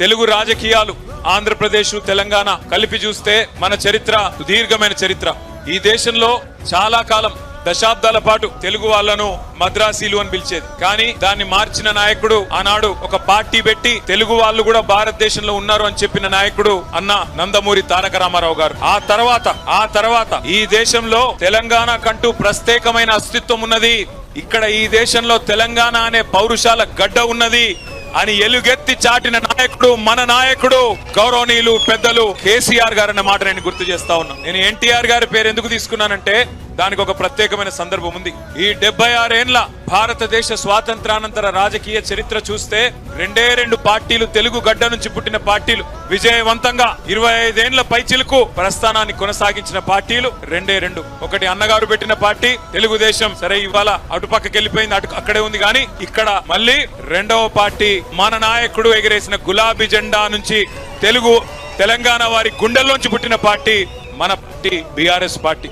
తెలుగు రాజకీయాలు ఆంధ్రప్రదేశ్ తెలంగాణ కలిపి చూస్తే మన చరిత్ర సుదీర్ఘమైన చరిత్ర. ఈ దేశంలో చాలా కాలం దశాబ్దాల పాటు తెలుగు వాళ్ళను మద్రాసీలు అని పిలిచేది. కానీ దాన్ని మార్చిన నాయకుడు ఆనాడు ఒక పార్టీ పెట్టి తెలుగు వాళ్ళు కూడా భారతదేశంలో ఉన్నారు అని చెప్పిన నాయకుడు అన్న నందమూరి తారక రామారావు గారు. ఆ తర్వాత ఆ తర్వాత ఈ దేశంలో తెలంగాణ కంటూ ప్రత్యేకమైన అస్తిత్వం ఉన్నది. ఇక్కడ ఈ దేశంలో తెలంగాణ అనే పౌరుషాల గడ్డ ఉన్నది. అని ఎలుగెత్తి చాటిన నాయకుడు మన నాయకుడు గౌరవనీయులు పెద్దలు కేసీఆర్ గారు అన్న మాట నేను గుర్తు చేస్తా ఉన్నా. నేను ఎన్టీఆర్ గారి పేరు ఎందుకు తీసుకున్నానంటే దానికి ఒక ప్రత్యేకమైన సందర్భం ఉంది. ఈ డెబ్బై ఆరేండ్ల భారతదేశ స్వాతంత్రానంతర రాజకీయ చరిత్ర చూస్తే రెండే రెండు పార్టీలు తెలుగు గడ్డ నుంచి పుట్టిన పార్టీలు. విజయవంతంగా ఇరవై ఐదేండ్ల పైచిలకు ప్రస్థానాన్ని కొనసాగించిన పార్టీలు రెండే రెండు. ఒకటి అన్నగారు పెట్టిన పార్టీ తెలుగుదేశం సరే ఇవాళ అటుపక్కకి వెళ్ళిపోయింది అటు అక్కడే ఉంది కానీ ఇక్కడ మళ్ళీ రెండవ పార్టీ మన నాయకుడు ఎగిరేసిన గులాబీ జెండా నుంచి తెలుగు తెలంగాణ వారి గుండెల్లోంచి పుట్టిన పార్టీ మన పార్టీ బీఆర్ఎస్ పార్టీ.